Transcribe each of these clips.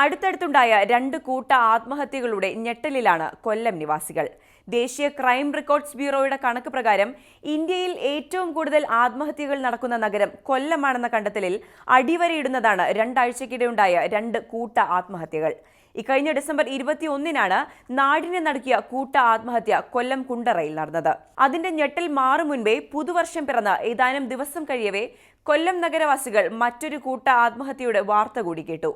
അടുത്തടുത്തുണ്ടായ രണ്ട് കൂട്ട ആത്മഹത്യകളുടെ ഞെട്ടലിലാണ് കൊല്ലം നിവാസികൾ. ദേശീയ ക്രൈം റെക്കോർഡ്സ് ബ്യൂറോയുടെ കണക്ക് പ്രകാരം ഇന്ത്യയിൽ ഏറ്റവും കൂടുതൽ ആത്മഹത്യകൾ നടക്കുന്ന നഗരം കൊല്ലമാണെന്ന കണ്ടെത്തലിൽ അടിവരയിടുന്നതാണ് രണ്ടാഴ്ചക്കിടെയുണ്ടായ രണ്ട് കൂട്ട ആത്മഹത്യകൾ. ഇക്കഴിഞ്ഞ ഡിസംബർ ഇരുപത്തിയൊന്നിനാണ് നാടിനെ നടക്കിയ കൂട്ട ആത്മഹത്യ കൊല്ലം കുണ്ടറയിൽ നടന്നത്. അതിന്റെ ഞെട്ടൽ മാറും മുൻപേ പുതുവർഷം പിറന്ന ഏതാനും ദിവസം കഴിയവേ കൊല്ലം നഗരവാസികൾ മറ്റൊരു കൂട്ട ആത്മഹത്യയുടെ വാർത്ത കൂടി കേട്ടു.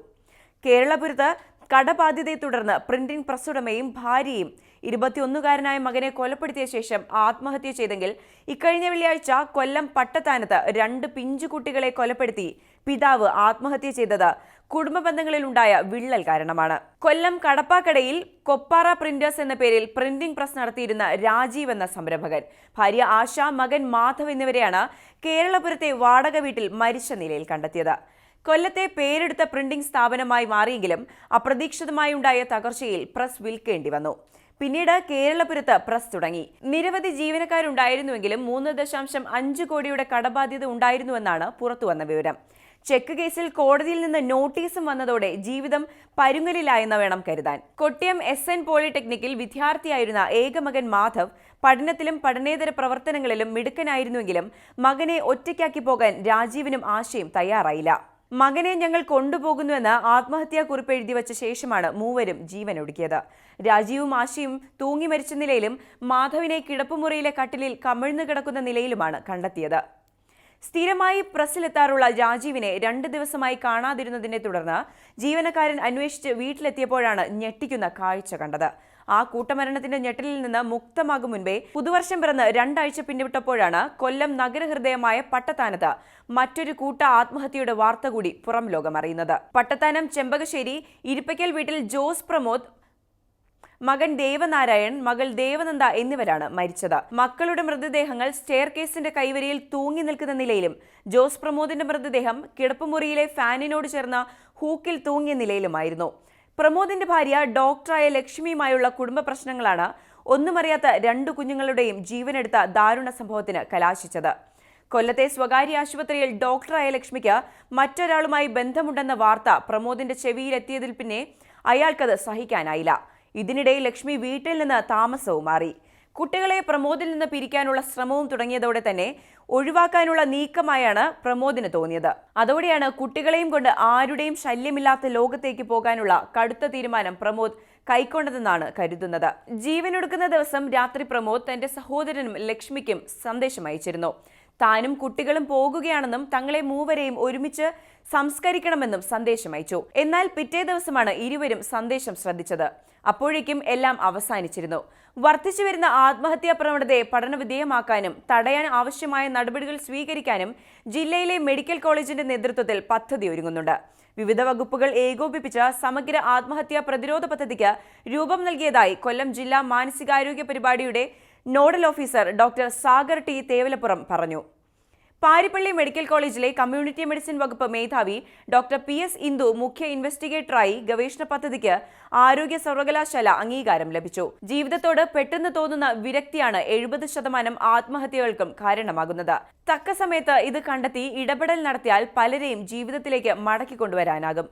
കേരളപുരത്ത് കടബാധ്യതയെ തുടർന്ന് പ്രിന്റിംഗ് പ്രസ്സുടമയും ഭാര്യയും ഇരുപത്തിയൊന്നുകാരനായ മകനെ കൊലപ്പെടുത്തിയ ശേഷം ആത്മഹത്യ ചെയ്തെങ്കിൽ ഇക്കഴിഞ്ഞ വെള്ളിയാഴ്ച കൊല്ലം പട്ടത്താനത്ത് രണ്ട് പിഞ്ചുകുട്ടികളെ കൊലപ്പെടുത്തി പിതാവ് ആത്മഹത്യ ചെയ്തത് കുടുംബ ബന്ധങ്ങളിലുണ്ടായ വിള്ളൽ കാരണമാണ്. കൊല്ലം കടപ്പാക്കടയിൽ കൊപ്പാറ പ്രിന്റേഴ്സ് എന്ന പേരിൽ പ്രിന്റിംഗ് പ്രസ് നടത്തിയിരുന്ന രാജീവ് എന്ന സംരംഭകൻ. ഭാര്യ ആശ മകൻ മാധവ് എന്നിവരെയാണ് കേരളപുരത്തെ വാടക വീട്ടിൽ മരിച്ച നിലയിൽ കണ്ടെത്തിയത്. കൊല്ലത്തെ പേരെടുത്ത പ്രിന്റിംഗ് സ്ഥാപനമായി മാറിയെങ്കിലും അപ്രതീക്ഷിതമായി ഉണ്ടായ തകർച്ചയിൽ പ്രസ് വിൽക്കേണ്ടി വന്നു. പിന്നീട് കേരളപുരത്ത് പ്രസ് തുടങ്ങി. നിരവധി ജീവനക്കാരുണ്ടായിരുന്നുവെങ്കിലും മൂന്ന് ദശാംശം അഞ്ച് കോടിയുടെ കടബാധ്യത ഉണ്ടായിരുന്നുവെന്നാണ് പുറത്തുവന്ന വിവരം. ചെക്ക് കേസിൽ കോടതിയിൽ നിന്ന് നോട്ടീസും വന്നതോടെ ജീവിതം പരുങ്ങലിലായെന്ന് വേണം കരുതാൻ. കൊട്ടിയം എസ് എൻ പോളിടെക്നിക്കിൽ വിദ്യാർത്ഥിയായിരുന്ന ഏകമകൻ മാധവ് പഠനത്തിലും പഠനേതര പ്രവർത്തനങ്ങളിലും മിടുക്കനായിരുന്നുവെങ്കിലും മകനെ ഒറ്റയ്ക്കാക്കി പോകാൻ രാജീവിനും ആശയും തയ്യാറായില്ല. മകനെ ഞങ്ങൾ കൊണ്ടുപോകുന്നുവെന്ന് ആത്മഹത്യാ കുറിപ്പ് എഴുതി വച്ച ശേഷമാണ് മൂവരും ജീവൻ ഒടുക്കിയത് രാജീവും ആശയും തൂങ്ങി മരിച്ച നിലയിലും മാധവിനെ കിടപ്പുമുറിയിലെ കട്ടിലിൽ കമിഴ്ന്നു കിടക്കുന്ന നിലയിലുമാണ് കണ്ടെത്തിയത്. സ്ഥിരമായി പ്രസ്സിലെത്താറുള്ള രാജീവിനെ രണ്ട് ദിവസമായി കാണാതിരുന്നതിനെ തുടർന്ന് ജീവനക്കാരൻ അന്വേഷിച്ച് വീട്ടിലെത്തിയപ്പോഴാണ് ഞെട്ടിക്കുന്ന കാഴ്ച കണ്ടത്. ആ കൂട്ടമരണത്തിന്റെ ഞെട്ടലിൽ നിന്ന് മുക്തമാകും മുൻപേ പുതുവർഷം പിറന്ന് രണ്ടാഴ്ച പിന്നിവിട്ടപ്പോഴാണ് കൊല്ലം നഗരഹൃദയമായ പട്ടത്താനത്ത് മറ്റൊരു കൂട്ട ആത്മഹത്യയുടെ വാർത്ത കൂടി പുറം ലോകം അറിയുന്നത് പട്ടത്താനം ചെമ്പകശ്ശേരി ഇരിപ്പയ്ക്കൽ വീട്ടിൽ ജോസ് പ്രമോദ് മകൻ ദേവനാരായൺ മകൾ ദേവനന്ദ എന്നിവരാണ് മരിച്ചത്. മക്കളുടെ മൃതദേഹങ്ങൾ സ്റ്റെയർ കേസിന്റെ കൈവരിയിൽ തൂങ്ങി നിൽക്കുന്ന നിലയിലും ജോസ് പ്രമോദിന്റെ മൃതദേഹം കിടപ്പുമുറിയിലെ ഫാനിനോട് ചേർന്ന ഹൂക്കിൽ തൂങ്ങിയ നിലയിലുമായിരുന്നു. പ്രമോദിന്റെ ഭാര്യ ഡോക്ടറായ ലക്ഷ്മിയുമായുള്ള കുടുംബ പ്രശ്നങ്ങളാണ് ഒന്നുമറിയാത്ത രണ്ടു കുഞ്ഞുങ്ങളുടെയും ജീവനെടുത്ത ദാരുണ സംഭവത്തിന് കലാശിച്ചത്. കൊല്ലത്തെ സ്വകാര്യ ആശുപത്രിയിൽ ഡോക്ടറായ ലക്ഷ്മിക്ക് മറ്റൊരാളുമായി ബന്ധമുണ്ടെന്ന വാർത്ത പ്രമോദിന്റെ ചെവിയിലെത്തിയതിൽ പിന്നെ അയാൾക്കത് സഹിക്കാനായില്ല. ഇതിനിടെ ലക്ഷ്മി വീട്ടിൽ നിന്ന് താമസവും മാറി. കുട്ടികളെ പ്രമോദിൽ നിന്ന് പിരിക്കാനുള്ള ശ്രമവും തുടങ്ങിയതോടെ തന്നെ ഒഴിവാക്കാനുള്ള നീക്കമായാണ് പ്രമോദിന് തോന്നിയത്. അതോടെയാണ് കുട്ടികളെയും കൊണ്ട് ആരുടെയും ശല്യമില്ലാത്ത ലോകത്തേക്ക് പോകാനുള്ള കടുത്ത തീരുമാനം പ്രമോദ് കൈക്കൊണ്ടതെന്നാണ് കരുതുന്നത്. ജീവനൊടുക്കുന്ന ദിവസം രാത്രി പ്രമോദ് തന്റെ സഹോദരനും ലക്ഷ്മിക്കും സന്ദേശം അയച്ചിരുന്നു. താനും കുട്ടികളും പോകുകയാണെന്നും തങ്ങളെ മൂവരെയും ഒരുമിച്ച് സംസ്കരിക്കണമെന്നും സന്ദേശം അയച്ചു. എന്നാൽ പിറ്റേ ദിവസമാണ് ഇരുവരും സന്ദേശം ശ്രദ്ധിച്ചത്. അപ്പോഴേക്കും എല്ലാം അവസാനിച്ചിരുന്നു. വർദ്ധിച്ചു വരുന്ന ആത്മഹത്യാ പ്രവണതയെ പഠനവിധേയമാക്കാനും തടയാൻ ആവശ്യമായ നടപടികൾ സ്വീകരിക്കാനും ജില്ലയിലെ മെഡിക്കൽ കോളേജിന്റെ നേതൃത്വത്തിൽ പദ്ധതി ഒരുങ്ങുന്നുണ്ട്. വിവിധ വകുപ്പുകൾ ഏകോപിപ്പിച്ച സമഗ്ര ആത്മഹത്യാ പ്രതിരോധ പദ്ധതിക്ക് രൂപം നൽകിയതായി കൊല്ലം ജില്ലാ മാനസികാരോഗ്യ പരിപാടിയുടെ nodal officer doctor Sagar T Thevalappuram പറഞ്ഞു. പാരിപ്പള്ളി മെഡിക്കൽ കോളേജിലെ കമ്മ്യൂണിറ്റി മെഡിസിൻ വകുപ്പ് മേധാവി ഡോക്ടർ പി എസ് ഇന്ദു മുഖ്യ ഇൻവെസ്റ്റിഗേറ്ററായി ഗവേഷണ പദ്ധതിക്ക് ആരോഗ്യ സർവകലാശാല അംഗീകാരം ലഭിച്ചു. ജീവിതത്തോട് പെട്ടെന്ന് തോന്നുന്ന വിരക്തിയാണ് എഴുപത് ശതമാനം ആത്മഹത്യകൾക്കും കാരണമാകുന്നത്. തക്ക സമയത്ത് ഇത് കണ്ടെത്തി ഇടപെടൽ നടത്തിയാൽ പലരെയും ജീവിതത്തിലേക്ക് മടക്കിക്കൊണ്ടുവരാനാകും